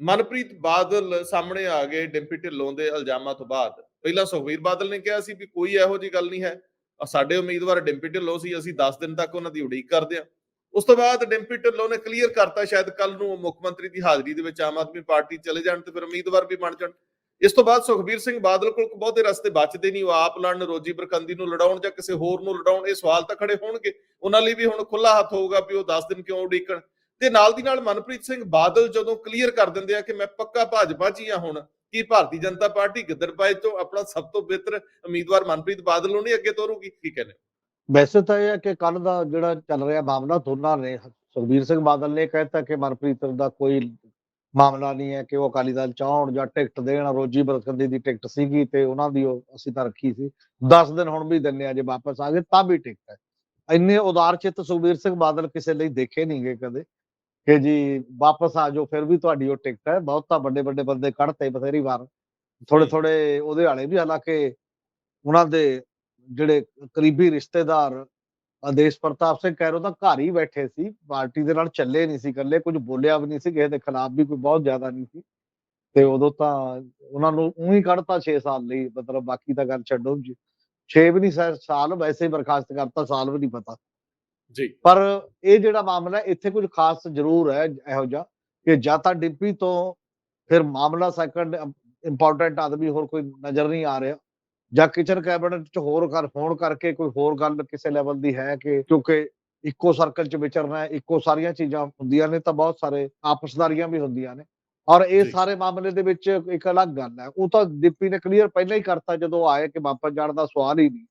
ਮਨਪ੍ਰੀਤ ਬਾਦਲ ਸਾਹਮਣੇ ਆ ਗਏ ਡਿੰਪੀ ਢਿੱਲੋਂ ਦੇ ਇਲਜ਼ਾਮਾਂ ਤੋਂ ਬਾਅਦ। ਪਹਿਲਾਂ ਸੁਖਵੀਰ ਬਾਦਲ ਨੇ ਕਿਹਾ ਸੀ ਵੀ ਕੋਈ ਇਹੋ ਜੀ ਗੱਲ ਨਹੀਂ ਹੈ। ਸਾਡੇ ਉਮੀਦਵਾਰ ਡਿੰਪੀ ਢਿੱਲੋਂ ਸੀ, ਅਸੀਂ 10 ਦਿਨ ਤੱਕ ਉਹਨਾਂ ਦੀ ਉਡੀਕ ਕਰਦੇ ਹਾਂ। ਉਸ ਤੋਂ ਬਾਅਦ ਡਿੰਪੀ ਢਿੱਲੋਂ ਨੇ ਕਲੀਅਰ ਕਰਤਾ, ਸ਼ਾਇਦ ਕੱਲ ਨੂੰ ਉਹ ਮੁੱਖ ਮੰਤਰੀ ਦੀ ਹਾਜ਼ਰੀ ਦੇ ਵਿੱਚ ਆਮ ਆਦਮੀ ਪਾਰਟੀ ਚਲੇ ਜਾਣ ਤੇ ਫਿਰ ਉਮੀਦਵਾਰ ਵੀ ਬਣ ਜਾਣ। ਇਸ ਤੋਂ ਬਾਅਦ ਸੁਖਬੀਰ ਸਿੰਘ ਬਾਦਲ ਕੋਲ ਬਹੁਤੇ ਰਸਤੇ ਬਚਦੇ ਨਹੀਂ, ਉਹ ਆਪ ਲੜਨ, ਰੋਜੀ ਬਰਕੰਦੀ ਨੂੰ ਲੜਾਉਣ ਜਾਂ ਕਿਸੇ ਹੋਰ ਨੂੰ ਲੜਾਉਣ, ਇਹ ਸਵਾਲ ਤਾਂ ਖੜੇ ਹੋਣਗੇ। ਉਹਨਾਂ ਲਈ ਵੀ ਹੁਣ ਖੁੱਲਾ ਹੱਥ ਹੋਊਗਾ ਵੀ ਉਹ 10 ਦਿਨ ਕਿਉਂ ਉਡੀਕਣ। ਤੇ ਨਾਲ ਦੀ ਨਾਲ ਮਨਪ੍ਰੀਤ ਸਿੰਘ ਬਾਦਲ ਜਦੋਂ ਕਲੀਅਰ ਕਰ ਦਿੰਦੇ ਆ ਕਿ ਮੈਂ ਪੱਕਾ ਭਾਜਪਾ 'ਚ ਹੀ ਆ ਹੁਣ, ਕੀ ਭਾਰਤੀ ਜਨਤਾ ਪਾਰਟੀ ਗਿੱਦੜਬਾਈ ਤੋਂ ਆਪਣਾ ਸਭ ਤੋਂ ਬਿਹਤਰ ਉਮੀਦਵਾਰ ਮਨਪ੍ਰੀਤ ਬਾਦਲ ਨੂੰ ਨਹੀਂ ਅੱਗੇ ਤੋਰੂਗੀ? ਕੀ ਕਹਿੰਦੇ ਵੈਸੇ ਤਾਂ ਇਹ ਹੈ ਕਿ ਕੱਲ ਦਾ ਜਿਹੜਾ ਚੱਲ ਰਿਹਾ ਮਾਮਲਾ, ਦੋਨਾਂ ਨੇ, ਸੁਖਬੀਰ ਸਿੰਘ ਬਾਦਲ ਨੇ ਕਹਿਤਾ ਕਿ ਮਨਪ੍ਰੀਤ ਦਾ ਕੋਈ ਮਾਮਲਾ ਨਹੀਂ ਹੈ ਕਿ ਉਹ ਅਕਾਲੀ ਦਲ ਚਾਹਣ ਜਾਂ ਟਿਕਟ ਦੇਣ, ਰੋਜੀ ਬਰਕੰਦੀ ਦੀ ਟਿਕਟ ਸੀਗੀ ਤੇ ਉਹਨਾਂ ਦੀ ਅਸੀਂ ਤਾਂ ਰੱਖੀ ਸੀ। 10 ਦਿਨ ਹੁਣ ਵੀ ਦਿੰਨੇ ਆ ਜੇ ਵਾਪਸ ਆ ਗਏ ਤਾਂ ਵੀ ਟਿਕਟ ਹੈ। ਇੰਨੇ ਉਦਾਰ ਚਿੱਤ ਸੁਖਬੀਰ ਸਿੰਘ ਬਾਦਲ ਕਿਸੇ ਲਈ ਦੇਖੇ ਨਹੀਂ ਗਏ ਕਦੇ। ਕਿ ਜੀ ਵਾਪਸ ਆ ਜਾਓ ਫਿਰ ਵੀ ਤੁਹਾਡੀ ਉਹ ਟਿਕਟ ਹੈ। ਬਹੁਤ ਤਾਂ ਵੱਡੇ ਵੱਡੇ ਬੰਦੇ ਕੱਢਤੇ ਬਥੇਰੀ ਵਾਰ। ਥੋੜੇ। ਥੋੜੇ ਉਹਦੇ ਵਾਲੇ ਵੀ ਹਾਲਾਂਕਿ ਉਹਨਾਂ ਦੇ ਜਿਹੜੇ ਕਰੀਬੀ ਰਿਸ਼ਤੇਦਾਰ ਆਦੇਸ਼ ਪ੍ਰਤਾਪ ਸਿੰਘ ਕੈਰੋ ਤਾਂ ਘਰ ਹੀ ਬੈਠੇ ਸੀ। ਪਾਰਟੀ ਦੇ ਨਾਲ ਚੱਲੇ ਨਹੀਂ ਸੀ ਇਕੱਲੇ ਕੁਝ ਬੋਲਿਆ ਵੀ ਨਹੀਂ ਸੀ ਕਿਸੇ ਦੇ ਖਿਲਾਫ ਵੀ ਕੋਈ ਬਹੁਤ ਜ਼ਿਆਦਾ ਨਹੀਂ ਸੀ। ਤੇ ਉਦੋਂ ਤਾਂ ਉਹਨਾਂ ਨੂੰ ਉਹੀ ਕੱਢਤਾ 6 ਸਾਲ ਲਈ ਮਤਲਬ ਬਾਕੀ ਤਾਂ ਗੱਲ ਛੱਡੋ। ਜੀ 6 ਵੀ ਨਹੀਂ ਸਾਲ ਵੈਸੇ ਹੀ ਬਰਖਾਸਤ ਕਰਤਾ ਸਾਲ ਵੀ ਨਹੀਂ ਪਤਾ। ਜੀ। ਪਰ ਇਹ ਜਿਹੜਾ ਮਾਮਲਾ ਇੱਥੇ ਕੁਝ ਖਾਸ ਜ਼ਰੂਰ ਹੈ ਇਹੋ ਜਿਹਾ ਕਿ ਜਾਂ ਤਾਂ ਡਿੰਪੀ ਤੋਂ ਫਿਰ ਮਾਮਲਾ ਸੈਕੰਡ ਇੰਪੋਰਟੈਂਟ ਆਦਮੀ ਹੋਰ ਕੋਈ ਨਜ਼ਰ ਨਹੀਂ ਆ ਰਿਹਾ ਜਾਂ ਕਿਚਨ ਕੈਬਨਿਟ ਚ ਹੋਰ ਕਰ ਫੋਨ ਕਰਕੇ ਕੋਈ ਹੋਰ ਗੱਲ ਕਿਸੇ ਲੈਵਲ ਦੀ ਹੈ ਕਿ ਕਿਉਂਕਿ ਇੱਕੋ ਸਰਕਲ ਚ ਵਿਚਰਨਾ ਹੈ ਇੱਕੋ ਸਾਰੀਆਂ ਚੀਜ਼ਾਂ ਹੁੰਦੀਆਂ ਨੇ ਤਾਂ ਬਹੁਤ ਸਾਰੇ ਆਪਸਦਾਰੀਆਂ ਵੀ ਹੁੰਦੀਆਂ ਨੇ। ਔਰ ਇਹ। ਸਾਰੇ ਮਾਮਲੇ ਦੇ ਵਿੱਚ ਇੱਕ ਅਲੱਗ ਗੱਲ ਹੈ। ਉਹ ਤਾਂ ਡਿੰਪੀ ਨੇ ਕਲੀਅਰ ਪਹਿਲਾਂ ਹੀ ਕਰਤਾ ਜਦੋਂ ਆਏ ਕਿ ਵਾਪਸ ਜਾਣ ਦਾ ਸਵਾਲ ਹੀ ਨਹੀਂ।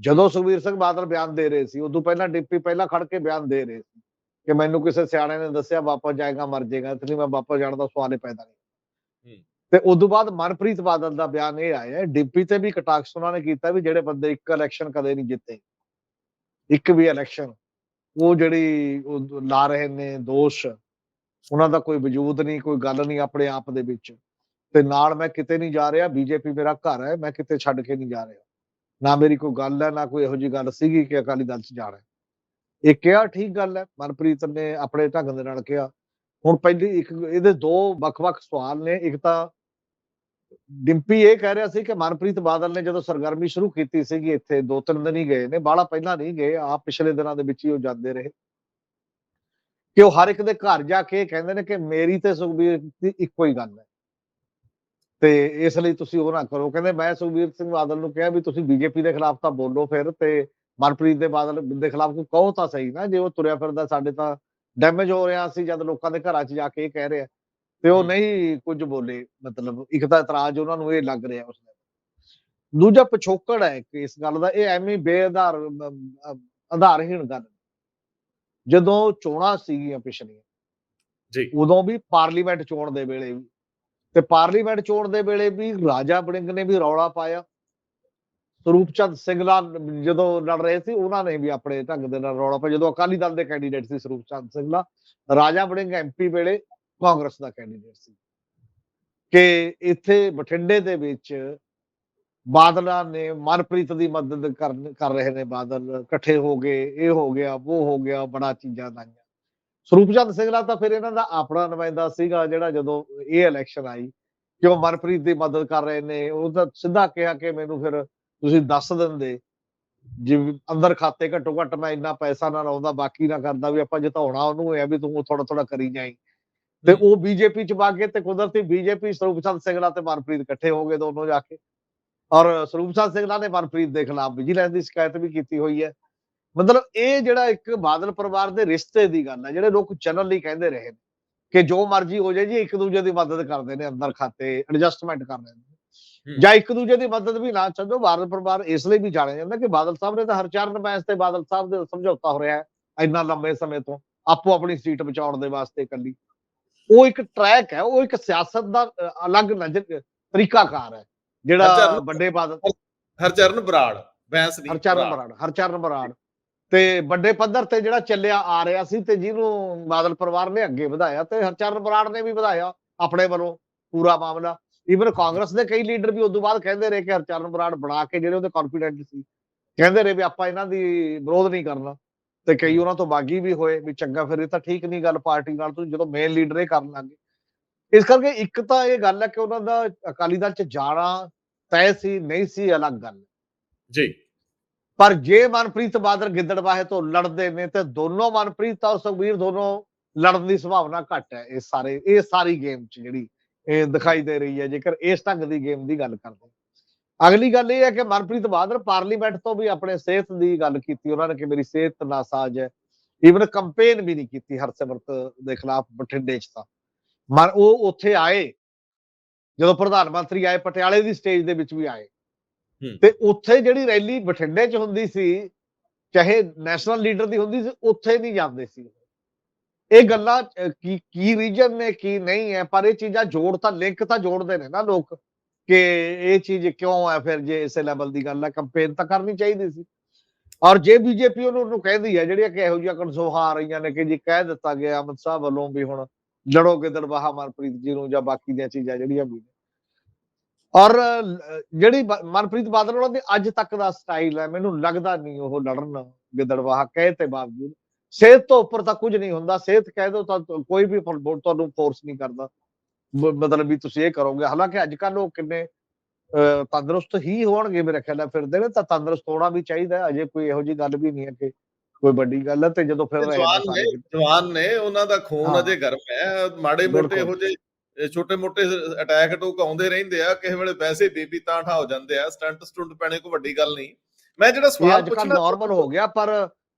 ਜਦੋਂ ਸੁਖਬੀਰ ਸਿੰਘ ਬਾਦਲ ਬਿਆਨ ਦੇ ਰਹੇ ਸੀ ਉਦੋਂ ਪਹਿਲਾਂ ਡਿੰਪੀ ਪਹਿਲਾਂ ਖੜ ਕੇ ਬਿਆਨ ਦੇ ਰਹੇ ਸੀ ਕਿ ਮੈਨੂੰ ਕਿਸੇ ਸਿਆਣੇ ਨੇ ਦੱਸਿਆ ਵਾਪਸ ਜਾਏਗਾ ਮਰ ਜਾਏਗਾ ਇਸ ਲਈ ਮੈਂ ਵਾਪਸ ਜਾਣ ਦਾ ਸਵਾਲ ਹੀ ਪੈਦਾ ਨਹੀਂ। ਤੇ ਉਦੋਂ ਬਾਅਦ ਮਨਪ੍ਰੀਤ ਬਾਦਲ ਦਾ ਬਿਆਨ ਇਹ ਆਇਆ ਹੈ, ਡਿੰਪੀ ਤੇ ਵੀ ਕਟਾਕਸ ਉਹਨਾਂ ਨੇ ਕੀਤਾ ਵੀ ਜਿਹੜੇ ਬੰਦੇ ਇੱਕ ਇਲੈਕਸ਼ਨ ਕਦੇ ਨਹੀਂ ਜਿੱਤੇ ਇੱਕ ਵੀ ਇਲੈਕਸ਼ਨ ਉਹ ਜਿਹੜੀ ਉਹ ਲਾ ਰਹੇ ਨੇ ਦੋਸ਼ ਉਹਨਾਂ ਦਾ ਕੋਈ ਵਜੂਦ ਨਹੀਂ ਕੋਈ ਗੱਲ ਨਹੀਂ ਆਪਣੇ ਆਪ ਦੇ ਵਿੱਚ। ਤੇ ਨਾਲ ਮੈਂ ਕਿਤੇ ਨਹੀਂ ਜਾ ਰਿਹਾ ਬੀਜੇਪੀ ਮੇਰਾ ਘਰ ਹੈ ਮੈਂ ਕਿਤੇ ਛੱਡ ਕੇ ਨਹੀਂ ਜਾ ਰਿਹਾ। ਨਾ ਮੇਰੀ ਕੋਈ ਗੱਲ ਹੈ, ਨਾ ਕੋਈ ਇਹੋ ਜੀ ਗੱਲ ਸੀਗੀ ਕਿ ਅਕਾਲੀ ਦਲ 'ਚ ਜਾਣਾ ਇਹ ਕਿਹਾ ਠੀਕ ਗੱਲ ਹੈ, ਮਨਪ੍ਰੀਤ ਨੇ ਆਪਣੇ ਢੰਗ ਦੇ ਨਾਲ ਕਿਹਾ। ਹੁਣ ਪਹਿਲੀ ਇੱਕ ਇਹਦੇ ਦੋ ਵੱਖ-ਵੱਖ ਸਵਾਲ ਨੇ, ਇੱਕ ਤਾਂ ਡਿੰਪੀ ਇਹ ਕਹਿ ਰਿਹਾ ਸੀ ਕਿ ਮਨਪ੍ਰੀਤ ਬਾਦਲ ਨੇ ਜਦੋਂ ਸਰਗਰਮੀ ਸ਼ੁਰੂ ਕੀਤੀ ਸੀਗੀ ਇੱਥੇ, ਦੋ ਤਿੰਨ ਦਿਨ ਹੀ ਗਏ ਨੇ, ਬਾਹਲਾ ਪਹਿਲਾਂ ਨਹੀਂ ਗਏ ਆ ਪਿਛਲੇ ਦਿਨਾਂ ਦੇ ਵਿੱਚ ਹੀ ਉਹ ਜਾਂਦੇ ਰਹੇ। ਕਿ ਉਹ ਹਰ ਇੱਕ ਦੇ ਘਰ ਜਾ ਕੇ ਇਹ ਕਹਿੰਦੇ ਨੇ ਕਿ ਮੇਰੀ ਤੇ ਸੁਖਬੀਰ ਦੀ ਇੱਕੋ ਹੀ ਗੱਲ ਹੈ। ਤੇ ਇਸ ਲਈ ਤੁਸੀਂ ਉਹ ਨਾ ਕਰੋ। ਕਹਿੰਦੇ ਮੈਂ ਸੁਖਬੀਰ ਸਿੰਘ ਬਾਦਲ ਨੂੰ ਕਿਹਾ ਵੀ ਤੁਸੀਂ ਬੀਜੇਪੀ ਦੇ ਖਿਲਾਫ ਤਾਂ ਬੋਲੋ ਫਿਰ ਤੇ ਮਨਪ੍ਰੀਤ ਦੇ ਬਾਦਲ ਦੇ ਖਿਲਾਫ ਕੋਈ ਕਹੋ ਤਾਂ ਸਹੀ ਨਾ ਜੇ ਉਹ ਤੁਰਿਆ ਫਿਰਦਾ ਸਾਡੇ ਤਾਂ ਡੈਮੇਜ ਹੋ ਰਿਹਾ ਸੀ ਜਦ ਲੋਕਾਂ ਦੇ ਘਰਾਂ 'ਚ ਜਾ ਕੇ ਇਹ ਕਹਿ ਰਿਹਾ। ਤੇ ਉਹ। ਨਹੀਂ ਕੁਝ ਬੋਲੇ ਮਤਲਬ ਇੱਕ ਤਾਂ ਇਤਰਾਜ਼ ਉਹਨਾਂ ਨੂੰ ਇਹ ਲੱਗ ਰਿਹਾ ਉਸ ਦਾ ਦੂਜਾ ਪਿਛੋਕੜ ਹੈ ਕਿ ਇਸ ਗੱਲ ਦਾ ਇਹ ਐਵੇਂ ਬੇਆਧਾਰ ਅਮ, ਆਧਾਰਹੀਣ ਗੱਲ। ਜਦੋਂ ਚੋਣਾਂ ਸੀਗੀਆਂ ਪਿਛਲੀਆਂ ਜੀ। ਉਦੋਂ ਵੀ ਪਾਰਲੀਮੈਂਟ ਚੋਣ ਦੇ ਵੇਲੇ ਵੀ ਤੇ ਪਾਰਲੀਮੈਂਟ ਚੋਣ ਦੇ ਵੇਲੇ ਵੀ ਰਾਜਾ ਬੜਿੰਗ ਨੇ ਵੀ ਰੌਲਾ ਪਾਇਆ। ਸਰੂਪ ਚੰਦ ਸਿੰਘਲਾ ਜਦੋਂ ਲੜ ਰਹੇ ਸੀ, ਉਹਨਾਂ ਨੇ ਵੀ ਆਪਣੇ ਢੰਗ ਦੇ ਨਾਲ ਰੌਲਾ ਪਾਇਆ। ਜਦੋਂ ਅਕਾਲੀ ਦਲ ਦੇ ਕੈਂਡੀਡੇਟ ਸੀ ਸਰੂਪ ਚੰਦ ਸਿੰਘਲਾ ਰਾਜਾ ਵੜਿੰਗ ਐਮਪੀ ਵੇਲੇ ਕਾਂਗਰਸ ਦਾ ਕੈਂਡੀਡੇਟ ਸੀ। ਕਿ ਇੱਥੇ ਬਠਿੰਡੇ ਦੇ ਵਿੱਚ ਬਾਦਲਾਂ ਨੇ ਮਨਪ੍ਰੀਤ ਦੀ ਮਦਦ ਕਰ ਕਰ ਰਹੇ ਨੇ ਬਾਦਲ। ਇਕੱਠੇ ਹੋ ਗਏ, ਇਹ ਹੋ ਗਿਆ, ਉਹ ਹੋ ਗਿਆ, ਬੜਾ ਚੀਜ਼ਾਂ ਲਾਈਆਂ ਸਰੂਪਚੰਦ ਸਿੰਘਲਾ ਤਾਂ ਫਿਰ ਇਹਨਾਂ ਦਾ ਆਪਣਾ ਨੁਮਾਇੰਦਾ ਸੀਗਾ ਜਿਹੜਾ ਜਦੋਂ ਇਹ ਇਲੈਕਸ਼ਨ ਆਈ ਕਿ ਉਹ ਮਨਪ੍ਰੀਤ ਦੀ ਮਦਦ ਕਰ ਰਹੇ ਨੇ ਉਹ ਤਾਂ ਸਿੱਧਾ ਕਿਹਾ ਕਿ ਮੈਨੂੰ ਫਿਰ ਤੁਸੀਂ ਦੱਸ ਦਿੰਦੇ ਜਿਵੇਂ ਅੰਦਰ ਖਾਤੇ ਘੱਟੋ ਘੱਟ ਮੈਂ ਇੰਨਾ ਪੈਸਾ ਨਾ ਲਾਉਂਦਾ ਬਾਕੀ ਨਾ ਕਰਦਾ ਵੀ ਆਪਾਂ ਜਿਤਾਉਣਾ ਉਹਨੂੰ ਇਹ ਵੀ ਤੂੰ ਥੋੜਾ ਥੋੜਾ ਕਰੀ ਜਾਈ। ਤੇ ਉਹ ਬੀਜੇਪੀ ਚ ਵਗ ਤੇ ਕੁਦਰਤੀ ਬੀਜੇਪੀ ਸਰੂਪਚੰਦ ਸਿੰਘਲਾ ਤੇ ਮਨਪ੍ਰੀਤ ਇਕੱਠੇ ਹੋ ਗਏ ਦੋਨੋਂ ਜਾ ਕੇ। ਔਰ ਸਰੂਪਚੰਦ ਸਿੰਘਲਾ ਨੇ ਮਨਪ੍ਰੀਤ ਦੇ ਖਿਲਾਫ ਵਿਜੀਲੈਂਸ ਦੀ ਸ਼ਿਕਾਇਤ ਵੀ ਕੀਤੀ ਹੋਈ ਹੈ। ਮਤਲਬ ਇਹ ਜਿਹੜਾ ਇੱਕ ਬਾਦਲ ਪਰਿਵਾਰ ਦੇ ਰਿਸ਼ਤੇ ਦੀ ਗੱਲ ਹੈ ਜਿਹੜੇ ਲੋਕ ਚੈਨਲ ਲਈ ਕਹਿੰਦੇ ਰਹੇ ਕਿ ਜੋ ਮਰਜ਼ੀ ਹੋ ਜਾਏ ਜੀ ਇੱਕ ਦੂਜੇ ਦੀ ਮਦਦ ਕਰਦੇ ਨੇ ਅੰਦਰ ਖਾਤੇ ਐਡਜਸਟਮੈਂਟ ਕਰ ਰਹੇ ਨੇ। ਜਾਂ ਇੱਕ ਦੂਜੇ ਦੀ ਮਦਦ ਵੀ ਨਾ ਛੱਡੋ ਬਾਦਲ ਪਰਿਵਾਰ ਇਸ ਲਈ ਵੀ ਜਾਣਿਆ ਜਾਂਦਾ ਕਿ ਬਾਦਲ ਸਾਹਿਬ ਨੇ ਤਾਂ ਹਰਚਰਨ ਬੈਂਸ ਤੇ ਬਾਦਲ ਸਾਹਿਬ ਦੇ ਸਮਝੌਤਾ ਹੋ ਰਿਹਾ ਹੈ ਇੰਨਾ ਲੰਬੇ ਸਮੇਂ ਤੋਂ ਆਪੋ ਆਪਣੀ ਸੀਟ ਬਚਾਉਣ ਦੇ ਵਾਸਤੇ ਇਕੱਲੀ ਉਹ ਇੱਕ ਟਰੈਕ ਹੈ ਉਹ ਇੱਕ ਸਿਆਸਤ ਦਾ ਅਲੱਗ ਨਜ਼ਰ ਤਰੀਕਾਕਾਰ ਹੈ ਜਿਹੜਾ ਵੱਡੇ ਬਾਦਲ ਹਰਚਰਨ ਬਰਾੜ ਬੈਂਸ ਨਹੀਂ ਹਰਚਰਨ ਬਰਾੜ। ਬਰਾੜ ਹਰਚਰਨ ਬਰਾੜ ਤੇ ਵੱਡੇ ਪੱਧਰ ਤੇ ਜਿਹੜਾ ਚੱਲਿਆ ਆ ਰਿਹਾ ਸੀ ਤੇ ਜਿਹਨੂੰ ਬਾਦਲ ਪਰਿਵਾਰ ਨੇ ਅੱਗੇ ਵਧਾਇਆ ਤੇ ਹਰਚਰਨ ਬਰਾੜ ਨੇ ਵੀ ਵਧਾਇਆ ਆਪਣੇ ਵੱਲੋਂ ਪੂਰਾ ਮਾਮਲਾ। ਈਵਨ ਕਾਂਗਰਸ ਦੇ ਕਈ ਲੀਡਰ ਵੀ ਉਦੋਂ ਬਾਅਦ ਕਹਿੰਦੇ ਰਹੇ ਕਿ ਹਰਚਰਨ ਬਰਾੜ ਬਣਾ ਕੇ ਜਿਹੜੇ ਉਹਦੇ ਕੌਨਫੀਡੈਂਟ ਸੀ। ਕਹਿੰਦੇ ਰਹੇ ਵੀ ਆਪਾਂ ਇਹਨਾਂ ਦੀ ਵਿਰੋਧ ਨਹੀਂ ਕਰਨਾ। ਤੇ ਕਈ ਉਹਨਾਂ ਤੋਂ ਬਾਗੀ ਵੀ ਹੋਏ ਵੀ ਚੰਗਾ, ਫਿਰ ਇਹ ਤਾਂ ਠੀਕ ਨਹੀਂ ਗੱਲ ਪਾਰਟੀ ਨਾਲ, ਤੁਸੀਂ ਜਦੋਂ ਮੇਨ ਲੀਡਰ ਇਹ ਕਰਨ ਲੱਗੇ ਇਸ ਕਰਕੇ ਇੱਕ ਤਾਂ ਇਹ ਗੱਲ ਹੈ ਕਿ ਉਹਨਾਂ ਦਾ ਅਕਾਲੀ ਦਲ ਚ ਜਾਣਾ ਤੈਅ ਸੀ, ਨਹੀਂ ਸੀ ਅਲੱਗ ਗੱਲ ਜੀ। ਪਰ ਜੇ ਮਨਪ੍ਰੀਤ ਬਾਦਲ ਗਿੱਦੜਬਾਹੇ ਤੋਂ ਲੜਦੇ ਨੇ ਤੇ ਦੋਨੋਂ ਮਨਪ੍ਰੀਤ ਔਰ ਸੁਖਬੀਰ ਦੋਨੋਂ ਲੜਨ ਦੀ ਸੰਭਾਵਨਾ ਘੱਟ ਹੈ ਇਹ ਸਾਰੇ, ਇਹ ਸਾਰੀ ਗੇਮ ਚ ਜਿਹੜੀ ਇਹ ਦਿਖਾਈ ਦੇ ਰਹੀ ਹੈ, ਜੇਕਰ ਇਸ ਢੰਗ ਦੀ ਗੇਮ ਦੀ ਗੱਲ ਕਰਦੇ ਹਾਂ। ਅਗਲੀ ਗੱਲ ਇਹ ਹੈ ਕਿ ਮਨਪ੍ਰੀਤ ਬਾਦਲ ਪਾਰਲੀਮੈਂਟ ਤੋਂ ਵੀ ਆਪਣੇ ਸਿਹਤ ਦੀ ਗੱਲ ਕੀਤੀ, ਉਹਨਾਂ ਨੇ ਕਿ ਮੇਰੀ ਸਿਹਤ ਨਾਸਾਜ ਹੈ। ਈਵਨ ਕੰਪੇਨ ਵੀ ਨਹੀਂ ਕੀਤੀ ਹਰਸਿਮਰਤ ਦੇ ਖਿਲਾਫ ਬਠਿੰਡੇ ਚ ਤਾਂ। ਮਰ ਉਹ ਉੱਥੇ ਆਏ, ਜਦੋਂ ਪ੍ਰਧਾਨ ਮੰਤਰੀ ਆਏ, ਪਟਿਆਲੇ ਦੀ ਸਟੇਜ ਦੇ ਵਿੱਚ ਵੀ ਆਏ। ਤੇ ਉੱਥੇ ਜਿਹੜੀ ਰੈਲੀ ਬਠਿੰਡੇ ਚ ਹੁੰਦੀ ਸੀ, ਚਾਹੇ ਨੈਸ਼ਨਲ ਲੀਡਰ ਦੀ ਹੁੰਦੀ ਸੀ, ਉੱਥੇ ਨਹੀਂ ਜਾਂਦੇ ਸੀ। ਇਹ ਗੱਲਾਂ ਕੀ ਕੀ ਰੀਜਨ ਨੇ, ਕੀ ਨਹੀਂ ਹੈ, ਪਰ ਇਹ ਚੀਜ਼ਾਂ ਜੋੜ ਤਾਂ ਲਿੰਕ ਤਾਂ ਜੋੜਦੇ ਨੇ ਨਾ ਲੋਕ ਕਿ ਇਹ ਚੀਜ਼ ਕਿਉਂ ਹੈ, ਫਿਰ ਜੇ ਇਸੇ ਲੈਵਲ ਦੀ ਗੱਲ ਹੈ ਕੰਪੇਨ ਤਾਂ ਕਰਨੀ ਚਾਹੀਦੀ ਸੀ। ਔਰ ਜੇ ਬੀਜੇਪੀ ਉਹਨੂੰ ਉਹਨੂੰ ਕਹਿੰਦੀ ਹੈ, ਜਿਹੜੀਆਂ ਕਿ ਇਹੋ ਜਿਹੀਆਂ ਕਨਸੋਹਾਂ ਆ ਰਹੀਆਂ ਨੇ, ਕਿ ਜੀ ਕਹਿ ਦਿੱਤਾ ਗਿਆ ਅਮਿਤ ਸਾਹਿਬ ਵੱਲੋਂ ਵੀ ਹੁਣ ਲੜੋਗੇ ਦਰਬਾਹਾ ਮਨਪ੍ਰੀਤ ਜੀ ਨੂੰ ਜਾਂ ਬਾਕੀ ਦੀਆਂ ਚੀਜ਼ਾਂ ਜਿਹੜੀਆਂ ਵੀ ਨੇ। ਔਰ ਜਿਹੜੀ ਮਨਪ੍ਰੀਤ ਬਾਦਲ ਉਹਨਾਂ ਦੇ ਅੱਜ ਤੱਕ ਦਾ ਸਟਾਈਲ ਹੈ ਮੈਨੂੰ ਲੱਗਦਾ ਨਹੀਂ ਉਹ ਲੜਨ ਗਿੱਦੜਵਾਹਾ ਕਹੇ ਤੇ ਬਾਵਜੂਦ ਸਿਹਤ ਤੋਂ ਉੱਪਰ ਤਾਂ ਕੁਝ ਨਹੀਂ ਹੁੰਦਾ ਸਿਹਤ ਕਹਿ ਦੋ ਤਾਂ ਕੋਈ ਵੀ ਤੁਹਾਨੂੰ ਫੋਰਸ ਨਹੀਂ ਕਰਦਾ ਮਤਲਬ ਵੀ ਤੁਸੀਂ ਇਹ ਕਰੋਗੇ ਹਾਲਾਂਕਿ ਅੱਜ ਕੱਲ ਉਹ ਕਿੰਨੇ ਤੰਦਰੁਸਤ ਹੀ ਹੋਣਗੇ ਮੇਰੇ ਖਿਆਲ ਨਾਲ ਫਿਰਦੇ ਨੇ ਤਾਂ ਤੰਦਰੁਸਤ ਹੋਣਾ ਵੀ ਚਾਹੀਦਾ। ਅਜੇ ਕੋਈ ਇਹੋ ਜੀ ਗੱਲ ਵੀ ਨਹੀਂ ਹੈ ਕਿ ਕੋਈ ਵੱਡੀ ਗੱਲ ਹੈ ਤੇ ਜਦੋਂ ਫਿਰ ਜਵਾਨ ਨੇ ਕਿਤੇ। ਜਵਾਨ ਨੇ ਉਹਨਾਂ ਦਾ ਖੂਨ। ਅਜੇ ਗਰਮ ਹੈ ਮਾੜੇ ਮੋਟੇ। ਇਹੋ ਜਿਹੇ ਛੋਟੇ ਮੋਟੇ ਅਟੈਕ ਟੂਕ ਆਉਂਦੇ ਰਹਿੰਦੇ ਆ ਕਿਸੇ ਵੇਲੇ ਵੈਸੇ ਬੀਬੀ ਤਾਂ ਠਾ ਹੋ ਜਾਂਦੇ ਆ ਸਟੰਟ ਸਟੁੰਟ ਪੈਣੇ ਕੋਈ ਵੱਡੀ ਗੱਲ ਨਹੀਂ। ਮੈਂ ਜਿਹੜਾ ਸਵਾਲ ਪੁੱਛਣਾ ਨਾਰਮਲ ਹੋ ਗਿਆ ਪਰ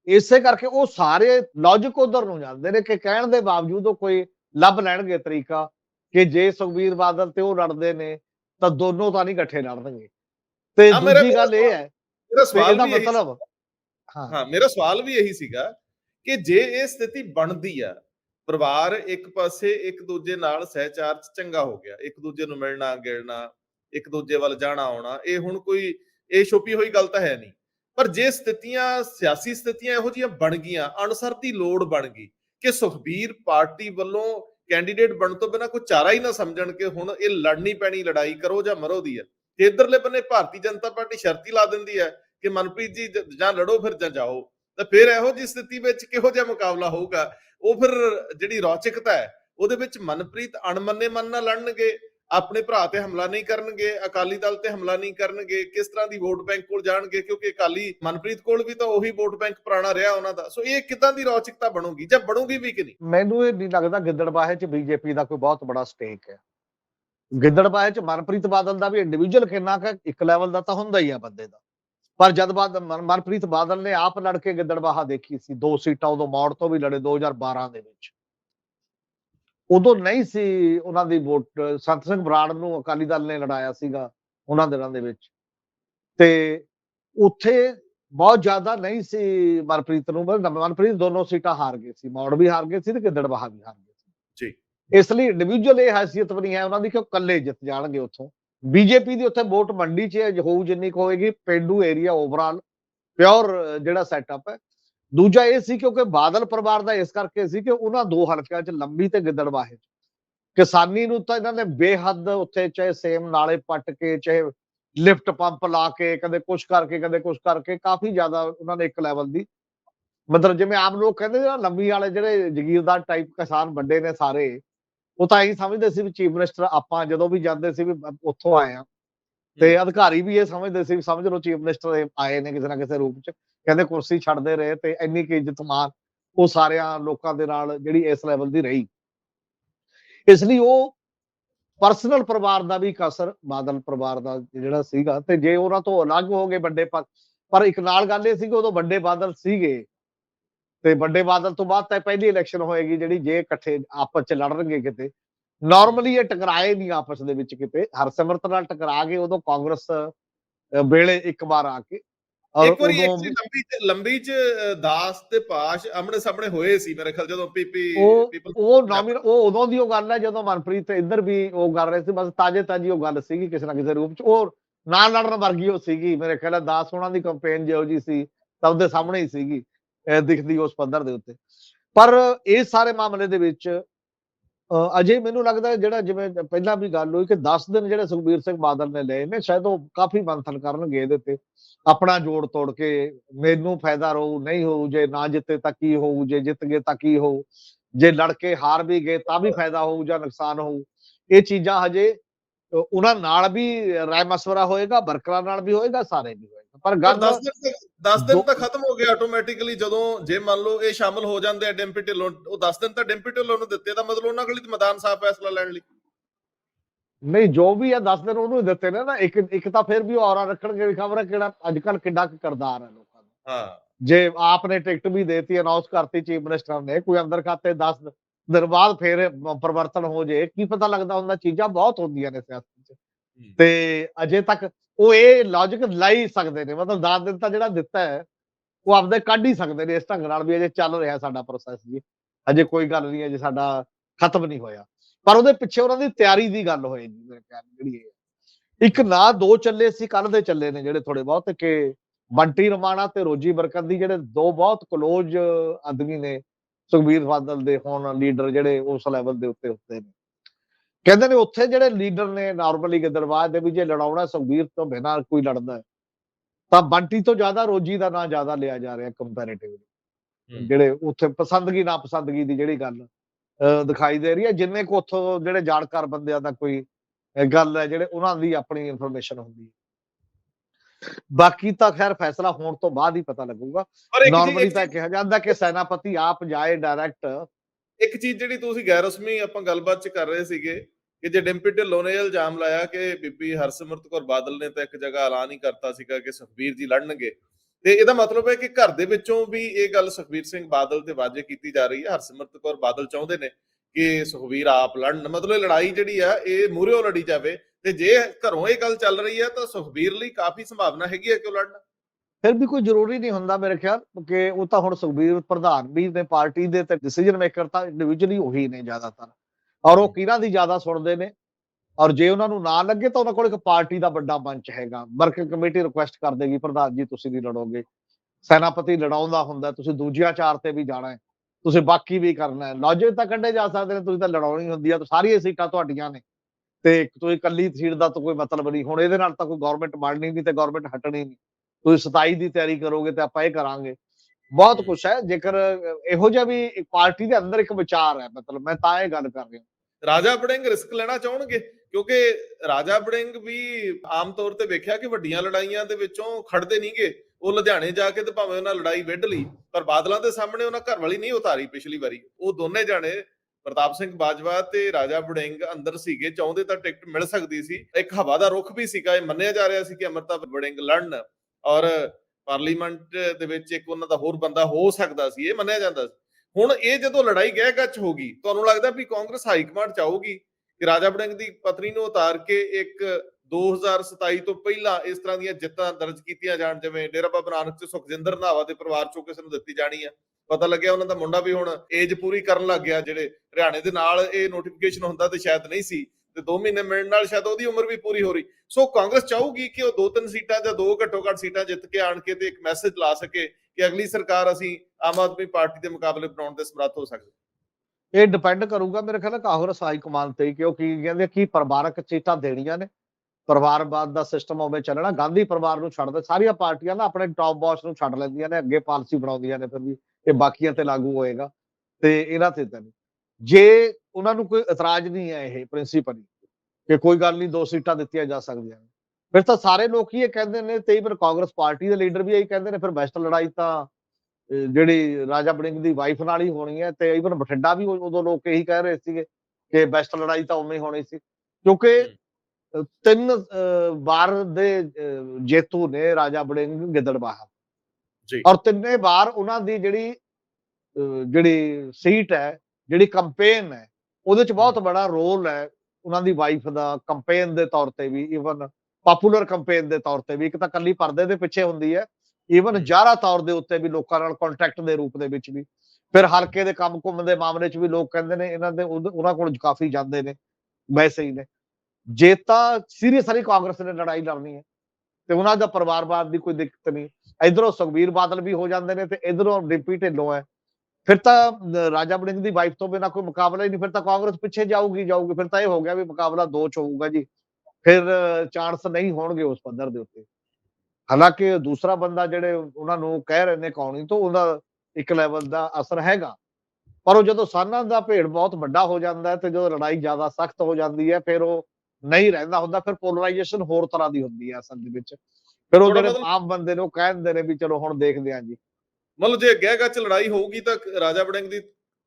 ਇਸੇ ਕਰਕੇ ਉਹ ਸਾਰੇ ਲੌਜੀਕ ਉਧਰ ਨੂੰ ਜਾਂਦੇ ਨੇ ਕਿ ਕਹਿਣ ਦੇ ਬਾਵਜੂਦ ਉਹ ਕੋਈ ਲੱਭ ਲੈਣਗੇ ਤਰੀਕਾ ਕਿ ਜੇ ਸੁਖਬੀਰ ਬਾਦਲ ਤੇ ਉਹ ਲੜਦੇ ਨੇ ਤਾਂ ਦੋਨੋਂ ਤਾਂ ਨਹੀਂ ਇਕੱਠੇ ਲੜਨਗੇ। ਤੇ ਦੂਜੀ ਗੱਲ ਇਹ ਹੈ ਮੇਰਾ ਸਵਾਲ ਵੀ ਇਹੀ ਮਤਲਬ ਹਾਂ। ਹਾਂ ਮੇਰਾ ਸਵਾਲ ਵੀ ਇਹੀ ਸੀਗਾ ਕਿ ਜੇ ਇਹ ਸਥਿਤੀ ਬਣਦੀ ਆ ਪਰਿਵਾਰ ਇੱਕ ਪਾਸੇ, ਇੱਕ ਦੂਜੇ ਨਾਲ ਸਹਿਚਾਰ ਚ ਚੰਗਾ ਹੋ ਗਿਆ। ਇੱਕ ਦੂਜੇ ਨੂੰ ਮਿਲਣਾ, ਗਿਲਣਾ, ਇੱਕ ਦੂਜੇ ਵੱਲ ਜਾਣਾ, ਆਉਣਾ, ਇਹ ਹੁਣ ਕੋਈ, ਇਹ ਛੁਪੀ ਹੋਈ ਗੱਲ ਤਾਂ ਹੈ ਨਹੀਂ। ਪਰ ਜੇ ਸਥਿਤੀਆਂ, ਸਿਆਸੀ ਸਥਿਤੀਆਂ ਇਹੋ ਜਿਹੀਆਂ ਬਣ ਗਈਆਂ, ਅਨਸਰ ਦੀ ਲੋੜ ਬਣ ਗਈ ਕਿ ਸੁਖਬੀਰ ਪਾਰਟੀ ਵੱਲੋਂ ਕੈਂਡੀਡੇਟ ਬਣਨ ਤੋਂ ਬਿਨਾਂ ਕੋਈ ਚਾਰਾ ਹੀ ਨਾ ਸਮਝਣ ਕਿ ਹੁਣ ਇਹ ਲੜਨੀ ਪੈਣੀ, ਲੜਾਈ ਕਰੋ ਜਾਂ ਮਰੋ ਦੀ ਹੈ। ਤੇ ਇਧਰਲੇ ਬੰਨੇ ਭਾਰਤੀ ਜਨਤਾ ਪਾਰਟੀ ਸ਼ਰਤੀ ਲਾ ਦਿੰਦੀ ਹੈ ਕਿ ਮਨਪ੍ਰੀਤ ਜੀ, ਜਾਂ ਲੜੋ ਫਿਰ ਜਾਂ ਜਾਓ। ਤਾਂ ਫਿਰ ਇਹੋ ਜਿਹੀ ਸਥਿਤੀ ਵਿੱਚ ਕਿਹੋ ਜਿਹਾ ਮੁਕਾਬਲਾ ਹੋਊਗਾ? ਉਹ ਫਿਰ ਜਿਹੜੀ ਰੌਚਕਤਾ ਹੈ, ਉਹਦੇ ਵਿੱਚ ਮਨਪ੍ਰੀਤ ਅਣਮੰਨੇ ਮਨ ਨਾਲ ਲੜਨਗੇ, ਆਪਣੇ ਭਰਾ ਤੇ ਹਮਲਾ ਨਹੀਂ ਕਰਨਗੇ, ਅਕਾਲੀ ਦਲ ਤੇ ਹਮਲਾ ਨਹੀਂ ਕਰਨਗੇ, ਕਿਸ ਤਰ੍ਹਾਂ ਦੀ ਵੋਟ ਬੈਂਕ ਕੋਲ ਜਾਣਗੇ? ਕਿਉਂਕਿ ਅਕਾਲੀ ਮਨਪ੍ਰੀਤ ਕੋਲ ਵੀ ਤਾਂ ਉਹੀ ਵੋਟ ਬੈਂਕ ਪੁਰਾਣਾ ਰਿਹਾ ਉਹਨਾਂ ਦਾ। ਸੋ ਇਹ ਕਿਦਾਂ ਦੀ ਰੌਚਕਤਾ ਬਣੂਗੀ? ਜਾਂ ਬਣੂਗੀ ਵੀ ਕਿ ਨਹੀਂ? ਮੈਨੂੰ ਇਹ ਨਹੀਂ ਲੱਗਦਾ ਗਿੱਦੜਬਾਹੇ 'ਚ ਬੀਜੇਪੀ ਦਾ ਕੋਈ ਬਹੁਤ ਬੜਾ ਸਟੇਕ ਹੈ। ਗਿੱਦੜਬਾਹੇ 'ਚ ਮਨਪ੍ਰੀਤ ਬਾਦਲ ਦਾ ਵੀ ਇੰਡੀਵਿਜੂਅਲ ਕਿੰਨਾ ਕੁ ਇੱਕ ਲੈਵਲ ਦਾ ਤਾਂ ਹੁੰਦਾ ਹੀ ਆ ਬੰਦੇ ਦਾ। ਪਰ ਜਦ ਬਾਦ ਮਨ- ਮਨਪ੍ਰੀਤ ਬਾਦਲ ਨੇ ਆਪ ਲੜ ਕੇ ਗਿੱਦੜਬਾਹਾ ਦੇਖੀ ਸੀ ਦੋ ਸੀਟਾਂ ਉਦੋਂ ਮੌੜ ਤੋਂ ਵੀ ਲੜੇ 2012 ਦੇ ਵਿੱਚ। ਉਦੋਂ ਨਹੀਂ ਸੀ ਉਹਨਾਂ ਦੀ ਵੋਟ ਸੰਤ ਸਿੰਘ ਬਰਾੜ ਨੂੰ ਅਕਾਲੀ ਦਲ ਨੇ ਲੜਾਇਆ ਸੀਗਾ ਉਹਨਾਂ ਦਿਨਾਂ ਦੇ ਵਿੱਚ। ਤੇ ਉੱਥੇ ਬਹੁਤ ਜ਼ਿਆਦਾ ਨਹੀਂ ਸੀ ਮਨਪ੍ਰੀਤ ਨੂੰ ਪਰ ਮਨਪ੍ਰੀਤ ਦੋਨੋਂ ਸੀਟਾਂ ਹਾਰ ਗਏ ਸੀ ਮੌੜ ਵੀ ਹਾਰ ਗਏ ਸੀ ਤੇ ਗਿੱਦੜਬਾਹਾ ਵੀ ਹਾਰ ਗਏ ਸੀ। ਜੀ। ਇਸ ਲਈ ਇੰਡੀਵਿਜੂਅਲ ਇਹ ਹੈਸੀਅਤ ਵੀ ਨਹੀਂ ਹੈ ਉਹਨਾਂ ਦੀ ਕਿ ਉਹ ਇਕੱਲੇ ਜਿੱਤ ਜਾਣਗੇ ਉੱਥੋਂ। ਬੀਜੇਪੀ ਦੀ ਉੱਥੇ ਵੋਟ ਮੰਡੀ 'ਚ ਹੋਊ ਜਿੰਨੀ ਕੁ ਹੋਏਗੀ, ਪਿੰਡੂ ਏਰੀਆ ਓਵਰਆਲ ਪਿਓਰ ਜਿਹੜਾ ਸੈਟਅਪ ਹੈ। ਦੂਜਾ ਇਹ ਸੀ ਕਿਉਂਕਿ ਬਾਦਲ ਪਰਿਵਾਰ ਦਾ ਇਸ ਕਰਕੇ ਸੀ ਕਿ ਉਹਨਾਂ ਦੋ ਹਲਕਿਆਂ 'ਚ ਲੰਬੀ ਤੇ ਗਿੱਦੜਬਾਹੇ 'ਚ ਕਿਸਾਨੀ ਨੂੰ ਤਾਂ ਇਹਨਾਂ ਨੇ ਬੇਹੱਦ ਉੱਥੇ ਚਾਹੇ ਸੇਮ ਨਾਲੇ ਪੱਟ ਕੇ, ਚਾਹੇ ਲਿਫਟ ਪੰਪ ਲਾ ਕੇ, ਕਦੇ ਕੁਛ ਕਰਕੇ, ਕਦੇ ਕੁਛ ਕਰਕੇ ਕਾਫੀ ਜ਼ਿਆਦਾ ਉਹਨਾਂ ਨੇ ਇੱਕ ਲੈਵਲ ਦੀ ਮਤਲਬ ਜਿਵੇਂ ਆਮ ਲੋਕ ਕਹਿੰਦੇ ਨਾ ਲੰਬੀ ਵਾਲੇ ਜਿਹੜੇ ਜ਼ਗੀਰਦਾਰ ਟਾਈਪ ਕਿਸਾਨ ਵੱਡੇ ਨੇ ਸਾਰੇ ਉਹ ਤਾਂ ਇਹੀ ਸਮਝਦੇ ਸੀ ਵੀ ਚੀਫ ਮਿਨਿਸਟਰ ਆਪਾਂ ਜਦੋਂ ਵੀ ਜਾਂਦੇ ਸੀ ਵੀ ਉੱਥੋਂ ਆਏ ਆ ਤੇ ਅਧਿਕਾਰੀ ਵੀ ਇਹ ਸਮਝਦੇ ਸੀ ਵੀ ਸਮਝ ਲਓ ਚੀਫ ਮਿਨਿਸਟਰ ਆਏ ਨੇ ਕਿਸੇ ਨਾ ਕਿਸੇ ਰੂਪ ਚ। ਕਹਿੰਦੇ ਕੁਰਸੀ ਛੱਡਦੇ ਰਹੇ ਤੇ ਇੰਨੀ ਕਿ ਇੱਜ਼ਤ ਮਾਨ ਉਹ ਸਾਰਿਆਂ ਲੋਕਾਂ ਦੇ ਨਾਲ ਜਿਹੜੀ ਇਸ ਲੈਵਲ ਦੀ ਰਹੀ। ਇਸ ਲਈ ਉਹ ਪਰਸਨਲ ਪਰਿਵਾਰ ਦਾ ਵੀ ਇੱਕ ਅਸਰ ਬਾਦਲ ਪਰਿਵਾਰ ਦਾ ਜਿਹੜਾ ਸੀਗਾ ਤੇ ਜੇ ਉਹਨਾਂ ਤੋਂ ਅਲੱਗ ਹੋ ਗਏ ਵੱਡੇ ਪਰ ਪਰ ਇੱਕ ਨਾਲ ਗੱਲ ਇਹ ਸੀ ਕਿ ਉਦੋਂ ਵੱਡੇ ਬਾਦਲ ਸੀਗੇ। ਤੇ ਵੱਡੇ ਬਾਦਲ ਤੋਂ ਬਾਅਦ ਤਾਂ ਪਹਿਲੀ ਇਲੈਕਸ਼ਨ ਹੋਏਗੀ ਜਿਹੜੀ ਜੇ ਇਕੱਠੇ ਆਪਸ ਚ ਲੜਨਗੇ ਕਿਤੇ। ਨਾਰਮਲੀ ਇਹ ਟਕਰਾਏ ਨਹੀਂ ਆਪਸ ਦੇ ਵਿੱਚ ਕਿਤੇ। ਹਰਸਿਮਰਤ ਨਾਲ ਟਕਰਾ ਗਏ ਉਦੋਂ ਕਾਂਗਰਸ ਵੇਲੇ ਇੱਕ ਵਾਰ ਆ ਕੇ ਇੱਕ ਵਾਰੀ ਐਕਚੁਅਲੀ ਲੰਬੀ ਚ ਲੰਬੀ ਚ ਦਾਸ ਤੇ ਪਾਸ਼ ਆਮਣੇ ਸਾਹਮਣੇ ਹੋਏ ਸੀ ਮੇਰੇ ਖਿਆਲ ਜਦੋਂ ਪੀਪੀ ਉਹ ਨਾਮਿਨ ਉਹ ਉਦੋਂ ਦੀ ਉਹ ਗੱਲ ਹੈ ਜਦੋਂ ਮਨਪ੍ਰੀਤ ਇੱਧਰ ਵੀ ਉਹ ਕਰ ਰਹੇ ਸੀ ਬਸ ਤਾਜੇ ਤਾਜੀ ਉਹ ਗੱਲ ਸੀਗੀ ਕਿਸੇ ਨਾ ਕਿਸੇ ਰੂਪ ਚ। ਉਹ ਨਾਲ ਲੜਨ ਵਰਗੀ ਉਹ ਸੀਗੀ ਮੇਰੇ ਖਿਆਲ ਦਾਸ ਹੋਣਾ ਦੀ ਕੰਪੇਨ ਜਿਹੋ ਜੀ ਸੀ ਤਾਂ ਉਹਦੇ ਸਾਹਮਣੇ ਹੀ ਸੀਗੀ। ਦਿਖਦੀ ਉਸ ਪੱਧਰ ਦੇ ਉੱਤੇ। ਪਰ ਇਹ ਸਾਰੇ ਮਾਮਲੇ ਦੇ ਵਿੱਚ ਅਜੇ ਮੈਨੂੰ ਲੱਗਦਾ ਜਿਹੜਾ ਜਿਵੇਂ ਪਹਿਲਾਂ ਵੀ ਗੱਲ ਹੋਈ ਕਿ 10 ਦਿਨ ਜਿਹੜੇ ਸੁਖਬੀਰ ਸਿੰਘ ਬਾਦਲ ਨੇ ਲਏ ਨੇ, ਸ਼ਾਇਦ ਉਹ ਕਾਫੀ ਮੰਥਨ ਕਰਨਗੇ ਇਹਦੇ ਤੇ ਆਪਣਾ ਜੋੜ ਤੋੜ ਕੇ ਮੈਨੂੰ ਫਾਇਦਾ ਰਹੂ ਨਹੀਂ ਹੋਊ, ਜੇ ਨਾ ਜਿੱਤੇ ਤਾਂ ਕੀ ਹੋਊ, ਜੇ ਜਿੱਤ ਗਏ ਤਾਂ ਕੀ ਹੋਊ। ਜੇ ਲੜ ਕੇ ਹਾਰ ਵੀ ਗਏ ਤਾਂ ਵੀ ਫਾਇਦਾ ਹੋਊ ਜਾਂ ਨੁਕਸਾਨ ਹੋਊ। ਇਹ ਚੀਜ਼ਾਂ ਹਜੇ ਉਹਨਾਂ ਨਾਲ ਵੀ ਰਾਏ ਮਸ਼ਵਰਾ ਹੋਏਗਾ ਵਰਕਰਾਂ ਨਾਲ ਵੀ ਹੋਏਗਾ, ਸਾਰੇ ਵੀ ਹੋਏਗਾ। ਪਰ ਗੱਲ 10 ਦਿਨ ਤੱਕ 10 ਦਿਨ ਤਾਂ ਖਤਮ ਹੋ ਗਿਆ ਆਟੋਮੈਟਿਕਲੀ ਜਦੋਂ ਜੇ ਮੰਨ ਲਓ ਇਹ ਸ਼ਾਮਲ ਹੋ ਜਾਂਦੇ ਆ ਡਿੰਪੀ ਢਿੱਲੋਂ ਉਹ 10 ਦਿਨ ਤਾਂ ਡਿੰਪੀ ਢਿੱਲੋਂ ਨੂੰ ਦਿੱਤੇ ਤਾਂ ਮਤਲਬ ਉਹਨਾਂ ਕੋਲ ਹੀ ਮੈਦਾਨ ਸਾਫ਼ ਫੈਸਲਾ ਲੈਣ ਲਈ। ਨਹੀਂ ਜੋ ਵੀ ਆ 10 ਦਿਨ ਉਹਨੂੰ ਦਿੱਤੇ ਨੇ ਨਾ ਇੱਕ ਇੱਕ ਤਾਂ ਫਿਰ ਵੀ ਔਰਾ ਰੱਖਣਗੇ ਖਬਰ ਹੈ ਕਿਹੜਾ ਅੱਜ ਕੱਲ ਕਿੱਡਾ ਕੁ ਕਰਦਾਰ ਹੈ ਲੋਕਾਂ ਦਾ। ਹਾਂ। ਜੇ ਆਪ ਨੇ ਟਿਕਟ ਵੀ ਦੇਤੀ ਅਨਾਉਂਸ ਕਰਤੀ ਚੀਫ ਮਿਨਿਸਟਰ ਨੇ ਕੋਈ ਅੰਦਰ ਖਾਤੇ 10 ਦਿਨ ਬਾਅਦ ਫਿਰ ਪਰਿਵਰਤਨ ਹੋ ਜੇ ਕੀ ਪਤਾ ਲੱਗਦਾ ਹੁੰਦਾ ਚੀਜ਼ਾਂ ਬਹੁਤ ਹੁੰਦੀਆਂ ਨੇ ਸਿਆਸਤ 'ਚ। ਤੇ ਅਜੇ ਤੱਕ ਉਹ ਇਹ ਲੌਜੀਕ ਲਾਈ ਸਕਦੇ ਨੇ, ਮਤਲਬ 10 ਦਿਨ ਤਾਂ ਜਿਹੜਾ ਦਿੱਤਾ ਹੈ, ਉਹ ਆਪਦੇ ਕੱਢ ਹੀ ਸਕਦੇ ਨੇ ਇਸ ਢੰਗ ਨਾਲ ਵੀ ਅਜੇ ਚੱਲ ਰਿਹਾ ਸਾਡਾ ਪ੍ਰੋਸੈਸ ਜੀ। ਅਜੇ ਕੋਈ ਗੱਲ ਨਹੀਂ, ਅਜੇ ਸਾਡਾ ਖਤਮ ਨਹੀਂ ਹੋਇਆ। ਪਰ ਉਹਦੇ ਪਿੱਛੇ ਉਹਨਾਂ ਦੀ ਤਿਆਰੀ ਦੀ ਗੱਲ ਹੋਏ ਜੀ, ਮੇਰੇ ਖਿਆਲ ਜਿਹੜੀ ਹੈ। ਇੱਕ ਨਾ ਦੋ ਚੱਲੇ ਸੀ ਕੱਲ ਦੇ ਚੱਲੇ ਨੇ ਜਿਹੜੇ ਥੋੜੇ ਬਹੁਤ ਕਿ ਬੰਟੀ ਰਮਾਣਾ ਤੇ ਰੋਜੀ ਬਰਕਤ ਦੀ ਜਿਹੜੇ ਦੋ ਬਹੁਤ ਕਲੋਜ਼ ਆਦਮੀ ਨੇ, ਸੁਖਬੀਰ ਬਾਦਲ ਦੇ ਹੁਣ ਲੀਡਰ ਜਿਹੜੇ ਉਸ ਲੈਵਲ ਦੇ ਉੱਤੇ ਉੱਤੇ ਨੇ। ਕਹਿੰਦੇ ਨੇ ਉੱਥੇ ਜਿਹੜੇ ਲੀਡਰ ਨੇ ਨਾਰਮਲੀ ਗਿੱਦੜਬਾਹ ਦੇ ਵੀ ਜੇ ਲੜਾਉਣਾ ਸੁਖਬੀਰ ਤੋਂ ਬਿਨਾਂ ਕੋਈ ਲੜਦਾ ਤਾਂ ਬੰਟੀ ਤੋਂ ਜ਼ਿਆਦਾ ਰੋਜੀ ਦਾ ਨਾਂ ਜ਼ਿਆਦਾ ਲਿਆ ਜਾ ਰਿਹਾ ਕੰਪੈਰੀਟਿਵਲੀ। ਜਿਹੜੇ ਉੱਥੇ ਪਸੰਦਗੀ ਨਾ ਪਸੰਦਗੀ ਦੀ ਜਿਹੜੀ ਗੱਲ ਦਿਖਾਈ ਦੇ ਰਹੀ ਹੈ ਜਿੰਨੇ ਕੋ ਉੱਥੋਂ ਜਿਹੜੇ ਜਾਣਕਾਰ ਬੰਦਿਆਂ ਦਾ ਕੋਈ ਗੱਲ ਹੈ ਜਿਹੜੇ ਉਹਨਾਂ ਦੀ ਆਪਣੀ ਇਨਫੋਰਮੇਸ਼ਨ ਹੁੰਦੀ ਹੈ। ਬਾਕੀ ਤਾਂ ਖੈਰ ਫੈਸਲਾ ਹੋਣ ਤੋਂ ਬਾਅਦ ਹੀ ਪਤਾ ਲੱਗੂਗਾ। ਨਾਰਮਲੀ ਤਾਂ ਕਿਹਾ ਜਾਂਦਾ ਕਿ ਸੈਨਾਪਤੀ ਆਪ ਜਾਏ ਡਾਇਰੈਕਟ ਇੱਕ ਚੀਜ਼ ਜਿਹੜੀ ਤੁਸੀਂ ਗੈਰ ਰਸਮੀ ਆਪਾਂ ਗੱਲਬਾਤ ਚ ਕਰ ਰਹੇ ਸੀਗੇ ਕਿ ਜੇ ਡਿੰਪੀ ਢਿੱਲੋਂ ਨੇ ਇਲਜ਼ਾਮ ਲਾਇਆ ਕਿ ਬੀਬੀ ਹਰਸਿਮਰਤ ਕੌਰ ਬਾਦਲ ਨੇ ਤਾਂ ਇੱਕ ਜਗ੍ਹਾ ਐਲਾਨ ਹੀ ਕਰਤਾ ਸੀਗਾ ਕਿ ਸੁਖਬੀਰ ਜੀ ਲੜਨਗੇ। ਤੇ ਇਹਦਾ ਮਤਲਬ ਹੈ ਕਿ ਘਰ ਦੇ ਵਿੱਚੋਂ ਵੀ ਇਹ ਗੱਲ ਸੁਖਬੀਰ ਸਿੰਘ ਬਾਦਲ ਤੇ ਵਾਜੇ ਕੀਤੀ ਜਾ ਰਹੀ ਹੈ। ਹਰਸਿਮਰਤ ਕੌਰ ਬਾਦਲ ਚਾਹੁੰਦੇ ਨੇ ਕਿ ਸੁਖਬੀਰ ਆਪ ਲੜਨ। ਮਤਲਬ ਲੜਾਈ ਜਿਹੜੀ ਆ, ਇਹ ਮੂਹਰਿਓ ਲੜੀ ਜਾਵੇ। ਤੇ ਜੇ ਘਰੋਂ ਇਹ ਗੱਲ ਚੱਲ ਰਹੀ ਹੈ ਤਾਂ ਸੁਖਬੀਰ ਲਈ ਕਾਫੀ ਸੰਭਾਵਨਾ ਹੈਗੀ ਹੈ ਕਿ ਉਹ ਲੜਨ। ਫਿਰ ਵੀ ਕੋਈ ਜ਼ਰੂਰੀ ਨਹੀਂ ਹੁੰਦਾ ਮੇਰੇ ਖਿਆਲ, ਕਿ ਉਹ ਤਾਂ ਹੁਣ ਸੁਖਬੀਰ ਪ੍ਰਧਾਨ ਵੀ ਨੇ, ਪਾਰਟੀ ਦੇ ਤੇ ਡਿਸੀਜਨ ਮੇਕਰ ਤਾਂ ਇੰਡੀਵਿਜੂਅਲੀ ਉਹੀ ਨੇ ਜ਼ਿਆਦਾਤਰ। ਔਰ ਉਹ ਕਿਹਨਾਂ ਦੀ ਜ਼ਿਆਦਾ ਸੁਣਦੇ ਨੇ? ਔਰ ਜੇ ਉਹਨਾਂ ਨੂੰ ਨਾ ਲੱਗੇ ਤਾਂ ਉਹਨਾਂ ਕੋਲ ਇੱਕ ਪਾਰਟੀ ਦਾ ਵੱਡਾ ਮੰਚ ਹੈਗਾ। ਵਰਕਿੰਗ ਕਮੇਟੀ ਰਿਕੁਐਸਟ ਕਰ ਦੇਗੀ ਪ੍ਰਧਾਨ ਜੀ ਤੁਸੀਂ ਨਹੀਂ ਲੜੋਗੇ। ਸੈਨਾਪਤੀ ਲੜਾਉਂਦਾ ਹੁੰਦਾ ਤੁਸੀਂ ਦੂਜਿਆਂ ਚਾਰ ਤੇ ਵੀ ਜਾਣਾ ਹੈ। ਤੁਸੀਂ ਬਾਕੀ ਵੀ ਕਰਨਾ ਹੈ। ਲੌਜਿਕ ਤਾਂ ਕੱਢੇ ਜਾ ਸਕਦੇ ਨੇ ਤੁਸੀਂ ਤਾਂ ਲੜਾਉਣੀ ਹੁੰਦੀ ਆ ਤਾਂ ਸਾਰੀਆਂ ਸੀਟਾਂ ਤੁਹਾਡੀਆਂ ਨੇ। ਤੇ ਤੁਸੀਂ ਇਕੱਲੀ ਸੀਟ ਦਾ ਤਾਂ ਕੋਈ ਮਤਲਬ ਨਹੀਂ। ਹੁਣ ਇਹਦੇ ਨਾਲ ਤਾਂ ਕੋਈ ਗਵਰਨਮੈਂਟ ਬਣਨੀ ਨਹੀਂ ਤੇ ਗਵਰਨਮੈਂਟ ਹਟਣੀ ਨਹੀਂ। ਤੁਸੀਂ 27 ਦੀ ਤਿਆਰੀ ਕਰੋਗੇ ਤੇ ਆਪਾਂ ਇਹ ਕਰਾਂਗੇ। ਬਹੁਤ ਕੁਝ ਹੈ। ਜੇਕਰ ਇਹੋ ਜਿਹਾ ਵੀ ਪਾਰਟੀ ਦੇ ਅੰਦਰ ਇੱਕ ਵਿਚਾਰ ਹੈ ਮਤਲਬ ਮੈਂ ਤਾਂ ਇਹ ਗੱਲ ਕਰ ਰਿਹਾ। ਰਾਜਾ ਬੜਿੰਗ ਰਿਸਕ ਲੈਣਾ ਚਾਹਣਗੇ? ਕਿਉਂਕਿ ਰਾਜਾ ਬੜਿੰਗ ਵੀ ਆਮ ਤੌਰ ਤੇ ਵੇਖਿਆ ਕਿ ਵੱਡੀਆਂ ਲੜਾਈਆਂ ਦੇ ਵਿੱਚੋਂ ਖੜਦੇ ਨਹੀਂਗੇ ਉਹ ਲੁਧਿਆਣੇ ਜਾ ਕੇ ਤੇ ਭਾਵੇਂ ਉਹਨਾਂ ਲੜਾਈ ਵਿੱਢ ਲਈ, ਪਰ ਬਾਦਲਾਂ ਦੇ ਸਾਹਮਣੇ ਉਹਨਾਂ ਘਰ ਵਾਲੀ ਨਹੀਂ ਉਤਾਰੀ ਪਿਛਲੀ ਵਾਰੀ। ਉਹ ਦੋਨੇ ਜਾਣੇ ਪ੍ਰਤਾਪ ਸਿੰਘ ਬਾਜਵਾ ਤੇ ਰਾਜਾ ਬੜਿੰਗ ਅੰਦਰ ਸੀਗੇ, ਚਾਹੁੰਦੇ ਤਾਂ ਟਿਕਟ ਮਿਲ ਸਕਦੀ ਸੀ। ਇੱਕ ਹਵਾ ਦਾ ਰੁਖ ਵੀ ਸੀਗਾ, ਇਹ ਮੰਨਿਆ ਜਾ ਰਿਹਾ ਸੀ ਕਿ ਅਮਰਤਾ ਬੜਿੰਗ ਲੜਨ। ਔਰ ਪਾਰਲੀਮੈਂਟ ਦੇ ਵਿੱਚ ਇੱਕ ਉਹਨਾਂ ਦਾ ਹੋਰ ਬੰਦਾ ਹੋ ਸਕਦਾ ਸੀ, ਇਹ ਮੰਨਿਆ ਜਾਂਦਾ ਸੀ। ਹੁਣ ਇਹ ਜਦੋਂ ਲੜਾਈ ਗਹਿ ਗੱਚ ਗਈ, ਤੁਹਾਨੂੰ ਲੱਗਦਾ ਵੀ ਕਾਂਗਰਸ ਹਾਈ ਕਮਾਂਡ ਚਾਹੂਗੀ ਕਿ ਰਾਜਾ ਵੜਿੰਗ ਦੀ ਪਤਨੀ ਨੂੰ ਉਤਾਰ ਕੇ ਇੱਕ 2027 ਤੋਂ ਪਹਿਲਾਂ ਇਸ ਤਰ੍ਹਾਂ ਦੀਆਂ ਜਿੱਤਾਂ ਦਰਜ ਕੀਤੀਆਂ ਜਾਣ, ਜਿਵੇਂ ਡੇਰਾ ਬਾਬਾ ਨਾਨਕ ਚ ਸੁਖਜਿੰਦਰ ਰੰਧਾਵਾ ਦੇ ਪਰਿਵਾਰ ਚੋਂ ਕਿਸੇ ਨੂੰ ਦਿੱਤੀ ਜਾਣੀ ਆ, ਪਤਾ ਲੱਗਿਆ ਉਹਨਾਂ ਦਾ ਮੁੰਡਾ ਵੀ ਹੁਣ ਏਜ ਪੂਰੀ ਕਰਨ ਲੱਗ ਗਿਆ, ਜਿਹੜੇ ਹਰਿਆਣੇ ਦੇ ਨਾਲ ਇਹ ਨੋਟੀਫਿਕੇਸ਼ਨ ਹੁੰਦਾ ਤੇ ਸ਼ਾਇਦ ਨਹੀਂ ਸੀ, ਤੇ 2 ਮਹੀਨੇ ਮਿਲਣ ਨਾਲ ਸ਼ਾਇਦ ਉਹਦੀ ਉਮਰ ਵੀ ਪੂਰੀ ਹੋ ਰਹੀ, ਸੋ ਕਾਂਗਰਸ ਚਾਹੂਗੀ ਕਿ ਉਹ ਦੋ ਤਿੰਨ ਸੀਟਾਂ ਜਾਂ ਦੋ ਘੱਟੋ ਘੱਟ ਸੀਟਾਂ ਜਿੱਤ ਕੇ ਆਣ ਕੇ ਤੇ ਇੱਕ ਮੈਸੇਜ ਲਾ ਸਕੇ ਕਿ ਅਗਲੀ ਸਰਕਾਰ ਅਸੀਂ ਆਮ ਆਦਮੀ ਪਾਰਟੀ ਦੇ ਮੁਕਾਬਲੇ ਬਣਾਉਣ ਦੇ ਸਮਰੱਥ ਹੋ ਸਕਦੇ। ਇਹ ਡਿਪੈਂਡ ਕਰੂਗਾ ਮੇਰੇ ਖਿਆਲ ਨਾਲ ਕਾਂਗਰਸ ਹਾਈ ਤੇ ਕਿਉਂਕਿ ਕਹਿੰਦੇ ਕੀ ਪਰਿਵਾਰਕ ਸੀਟਾਂ ਦੇਣੀਆਂ ਨੇ। ਪਰਿਵਾਰਵਾਦ ਦਾ ਸਿਸਟਮ ਹੋਵੇ ਚੱਲਣਾ, ਗਾਂਧੀ ਪਰਿਵਾਰ ਨੂੰ ਛੱਡ ਦੇ, ਸਾਰੀਆਂ ਪਾਰਟੀਆਂ ਨਾ ਆਪਣੇ ਟੌਪ ਬਾਸ ਨੂੰ ਛੱਡ ਲੈਂਦੀਆਂ ਨੇ, ਅੱਗੇ ਪਾਲਿਸੀ ਬਣਾਉਂਦੀਆਂ ਨੇ ਫਿਰ ਵੀ, ਇਹ ਬਾਕੀਆਂ ਤੇ ਲਾਗੂ ਹੋਏਗਾ, ਤੇ ਇਹਨਾਂ ਤੇ ਤਾਂ ਨਹੀਂ। ਜੇ ਉਹਨਾਂ ਨੂੰ ਕੋਈ ਇਤਰਾਜ਼ ਨਹੀਂ ਹੈ ਇਹ ਪ੍ਰਿੰਸੀਪਲ ਕਿ ਕੋਈ ਗੱਲ ਨਹੀਂ, ਦੋ ਸੀਟਾਂ ਦਿੱਤੀਆਂ ਜਾ ਸਕਦੀਆਂ ਨੇ। ਫਿਰ ਤਾਂ ਸਾਰੇ ਲੋਕ ਹੀ ਇਹ ਕਹਿੰਦੇ ਨੇ ਤੇ ਫਿਰ ਕਾਂਗਰਸ ਪਾਰਟੀ ਦੇ ਲੀਡਰ ਵੀ ਇਹੀ ਕਹਿੰਦੇ ਨੇ ਫਿਰ ਬੈਸਟ ਲੜਾਈ ਤਾਂ ਜਿਹੜੀ ਰਾਜਾ ਬੜਿੰਗ ਦੀ ਵਾਈਫ ਨਾਲ ਹੀ ਹੋਣੀ ਹੈ ਤੇ ਇਵਨ ਬਠਿੰਡਾ ਵੀ ਉਦੋਂ ਲੋਕ ਇਹੀ ਕਹਿ ਰਹੇ ਸੀਗੇ ਕਿ ਬੈਸਟ ਲੜਾਈ ਤਾਂ ਉਵੇਂ ਹੀ ਹੋਣੀ ਸੀ। ਕਿਉਂਕਿ ਤਿੰਨ ਵਾਰ ਦੇ ਜੇਤੂ ਨੇ ਰਾਜਾ ਬੜਿੰਗ ਗਿੱਦੜਬਾਹਾ ਜੀ। ਔਰ ਤਿੰਨੇ ਵਾਰ ਉਹਨਾਂ ਦੀ ਜਿਹੜੀ ਜਿਹੜੀ ਸੀਟ ਹੈ ਜਿਹੜੀ ਕੰਪੇਨ ਹੈ ਉਹਦੇ ਚ ਬਹੁਤ ਬੜਾ ਰੋਲ ਹੈ। ਉਹਨਾਂ ਦੀ ਵਾਈਫ ਦਾ ਕੰਪੇਨ ਦੇ ਤੌਰ ਤੇ ਵੀ ਇਵਨ ਪਪੂਲਰ ਕੰਪੇਨ ਦੇ ਤੌਰ ਤੇ ਵੀ ਇੱਕ ਤਾਂ ਕੱਲੀ ਪਰਦੇ ਦੇ ਪਿੱਛੇ ਹੁੰਦੀ ਹੈ। ਹਮ। ਜਾਰਾ ਤੌਰ ਦੇ ਉੱਤੇ ਵੀ ਲੋਕਾਂ ਨਾਲ ਕੰਟੈਕਟ ਦੇ ਰੂਪ ਦੇ ਵਿੱਚ ਵੀ। ਫਿਰ ਹਲਕੇ ਦੇ ਕੰਮ ਕੁੰਮ ਦੇ ਮਾਮਲੇ 'ਚ ਵੀ ਲੋਕ ਕਹਿੰਦੇ ਨੇ ਇਹਨਾਂ ਦੇ ਉਹਨਾਂ ਕੋਲ ਕਾਫੀ ਜਾਂਦੇ ਨੇ ਵੈਸੇ ਹੀ ਨੇ। ਜੇ ਤਾਂ ਸੀਰੀਅਸਲੀ ਕਾਂਗਰਸ ਨੇ ਲੜਾਈ ਲੜਨੀ ਹੈ ਤੇ ਉਹਨਾਂ ਦਾ ਪਰਿਵਾਰਵਾਦ ਦੀ ਕੋਈ ਦਿੱਕਤ ਨਹੀਂ। ਇਧਰੋਂ ਸੁਖਬੀਰ ਬਾਦਲ ਵੀ ਹੋ ਜਾਂਦੇ ਨੇ ਤੇ ਇਧਰੋਂ ਡਿਪਟੀ ਢਿੱਲੋਂ ਹੈ। ਫਿਰ ਤਾਂ ਰਾਜਾ ਵੜਿੰਗ ਦੀ ਵਾਈਫ ਤੋਂ ਬਿਨਾਂ ਕੋਈ ਮੁਕਾਬਲਾ ਹੀ ਨਹੀਂ ਫਿਰ ਤਾਂ ਕਾਂਗਰਸ ਪਿੱਛੇ ਜਾਊਗੀ ਜਾਊਗੀ। ਫਿਰ ਤਾਂ ਇਹ ਹੋ ਗਿਆ ਵੀ ਮੁਕਾਬਲਾ ਦੋ ਚ ਹੋਊਗਾ ਜੀ। ਫਿਰ ਚਾਂਸ ਨਹੀਂ ਹੋਣਗੇ ਉਸ ਪੱਧਰ ਦੇ ਉੱਤੇ। ਹਾਲਾਂਕਿ ਦੂਸਰਾ ਬੰਦਾ ਜਿਹੜੇ ਉਹਨਾਂ ਨੂੰ ਕਹਿ ਰਹੇ ਨੇ ਕੌਣੀ ਤੋਂ ਉਹਦਾ ਇੱਕ ਲੈਵਲ ਦਾ ਅਸਰ ਹੈਗਾ। ਪਰ ਉਹ ਜਦੋਂ ਸਾਨਾਂ ਦਾ ਭੇੜ ਬਹੁਤ ਵੱਡਾ ਹੋ ਜਾਂਦਾ ਹੈ ਤੇ ਜਦੋਂ ਲੜਾਈ ਜ਼ਿਆਦਾ ਸਖਤ ਹੋ ਜਾਂਦੀ ਹੈ ਫਿਰ ਉਹ ਨਹੀਂ ਰਹਿੰਦਾ ਹੁੰਦਾ ਫਿਰ ਪੋਲਰਾਈਜੇਸ਼ਨ ਹੋਰ ਤਰ੍ਹਾਂ ਦੀ ਹੁੰਦੀ ਹੈ ਅਸਲ ਦੇ ਵਿੱਚ। ਫਿਰ ਉਹ ਜਿਹੜੇ ਆਮ ਬੰਦੇ ਨੂੰ ਕਹਿ ਦਿੰਦੇ ਨੇ ਵੀ ਚਲੋ ਹੁਣ ਦੇਖਦੇ ਹਾਂ ਜੀ। ਮਤਲਬ ਜੇ ਅੱਗੇ ਗੱਚ ਲੜਾਈ ਹੋਊਗੀ ਤਾਂ ਰਾਜਾ ਵੜਿੰਗ ਦੀ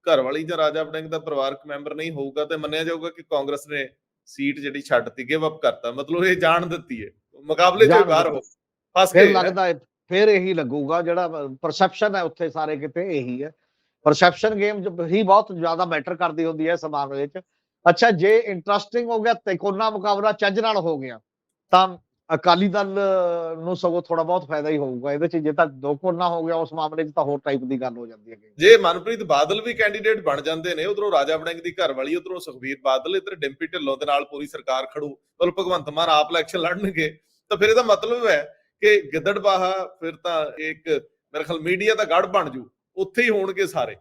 ਘਰ ਵਾਲੀ ਜਾਂ ਰਾਜਾ ਵੜਿੰਗ ਦਾ ਪਰਿਵਾਰਕ ਮੈਂਬਰ ਨਹੀਂ ਹੋਊਗਾ ਤੇ ਮੰਨਿਆ ਜਾਊਗਾ ਕਿ ਕਾਂਗਰਸ ਨੇ ਸੀਟ ਜਿਹੜੀ ਛੱਡਤੀ ਗਿਵ ਅਪ ਕਰਤਾ ਮਤਲਬ ਇਹ ਜਾਣ ਦਿੱਤੀ ਹੈ ਮੁਕਾਬਲੇ ਜਾਣ ਬਾਹਰ ਹੋ। ਫਸ ਹੈ। ਲੱਗਦਾ ਹੈ ਫਿਰ ਇਹੀ ਲੱਗੂਗਾ ਜਿਹੜਾ ਪਰਸੈਪਸ਼ਨ ਹੈ ਉੱਥੇ ਸਾਰੇ ਕਿਤੇ ਇਹੀ ਹੈ ਪਰਸੈਪਸ਼ਨ ਗੇਮ ਹੀ ਬਹੁਤ ਜ਼ਿਆਦਾ ਮੈਟਰ ਕਰਦੀ ਹੁੰਦੀ ਹੈ ਸਮਾਜ ਵਿੱਚ ਅੱਛਾ ਜੇ ਇੰਟਰਸਟਿੰਗ ਹੋ ਗਿਆ ਤਿਕੋਨਾ ਮੁਕਾਬਲਾ ਚੱਜ ਨਾਲ ਹੋ ਗਿਆ ਤਾਂ ਅਕਾਲੀ ਦਲ ਨੂੰ ਸਗੋਂ ਥੋੜਾ ਬਹੁਤ ਫਾਇਦਾ ਹੀ ਹੋਊਗਾ। ਇਹਦੇ ਚ ਜੇ ਤਾਂ ਦੋ ਕੋਨਾ ਹੋ ਗਿਆ ਉਸ ਮਾਮਲੇ 'ਚ ਤਾਂ ਹੋਰ ਟਾਈਪ ਦੀ ਗੱਲ ਹੋ ਜਾਂਦੀ ਹੈ ਜੇ ਮਨਪ੍ਰੀਤ ਬਾਦਲ ਵੀ ਕੈਂਡੀਡੇਟ ਬਣ ਜਾਂਦੇ ਨੇ ਉਧਰੋਂ ਰਾਜਾ ਵੜਿੰਗ ਦੀ ਘਰ ਵਾਲੀ ਉਧਰੋਂ ਸੁਖਬੀਰ ਬਾਦਲ ਇਧਰ ਡਿੰਪੀ ਢਿੱਲੋਂ ਦੇ ਨਾਲ ਪੂਰੀ ਸਰਕਾਰ ਖੜੂ ਮਤਲਬ ਭਗਵੰਤ ਮਾਨ ਆਪ ਇਲੈਕਸ਼ਨ ਲੜਨਗੇ ਤਾਂ ਫਿਰ ਇਹਦਾ ਮਤਲਬ ਹੈ ਕਿ ਗਿੱਦੜਬਾਹਾ ਫਿਰ ਤਾਂ ਇੱਕ ਮੇਰੇ ਖਿਆਲ ਮੀਡੀਆ ਦਾ ਗੜ ਬਣ ਜੂ ਉੱਥੇ ਹੀ ਹੋਣਗੇ ਸਾਰੇ।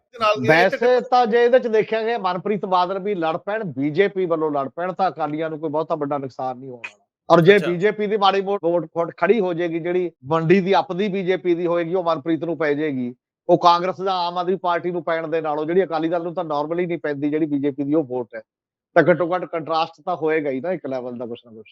ਵੈਸੇ ਤਾਂ ਜੇ ਇਹਦੇ ਚ ਦੇਖਿਆ ਗਿਆ ਮਨਪ੍ਰੀਤ ਬਾਦਲ ਵੀ ਲੜ ਪੈਣ ਬੀਜੇਪੀ ਵੱਲੋਂ ਲੜ ਪੈਣ ਤਾਂ ਅਕਾਲੀਆਂ ਨੂੰ ਕੋਈ ਬਹੁਤਾ ਵੱਡਾ ਨੁਕਸਾਨ ਨਹੀਂ ਹੋਣ ਔਰ ਜੇ। ਬੀਜੇਪੀ ਦੀ ਮਾੜੀ ਵੋਟ ਫੋਟ ਖੜੀ ਹੋ ਜਾਏਗੀ ਜਿਹੜੀ ਮੰਡੀ ਦੀ ਆਪਦੀ ਬੀਜੇਪੀ ਦੀ ਹੋਏਗੀ ਉਹ ਮਨਪ੍ਰੀਤ ਨੂੰ ਪੈ ਜਾਏਗੀ। ਉਹ ਕਾਂਗਰਸ ਜਾਂ ਆਮ ਆਦਮੀ ਪਾਰਟੀ ਨੂੰ ਪੈਣ ਦੇ ਨਾਲੋਂ ਜਿਹੜੀ ਅਕਾਲੀ ਦਲ ਨੂੰ ਤਾਂ ਨਾਰਮਲੀ ਨਹੀਂ ਪੈਂਦੀ ਜਿਹੜੀ ਬੀਜੇਪੀ ਦੀ ਉਹ ਵੋਟ ਹੈ। ਤਾਂ ਘੱਟੋ ਘੱਟ ਕੰਟਰਾਸਟ ਤਾਂ ਹੋਏਗਾ ਹੀ ਨਾ ਇੱਕ ਲੈਵਲ ਦਾ ਕੁਛ ਨਾ ਕੁਛ।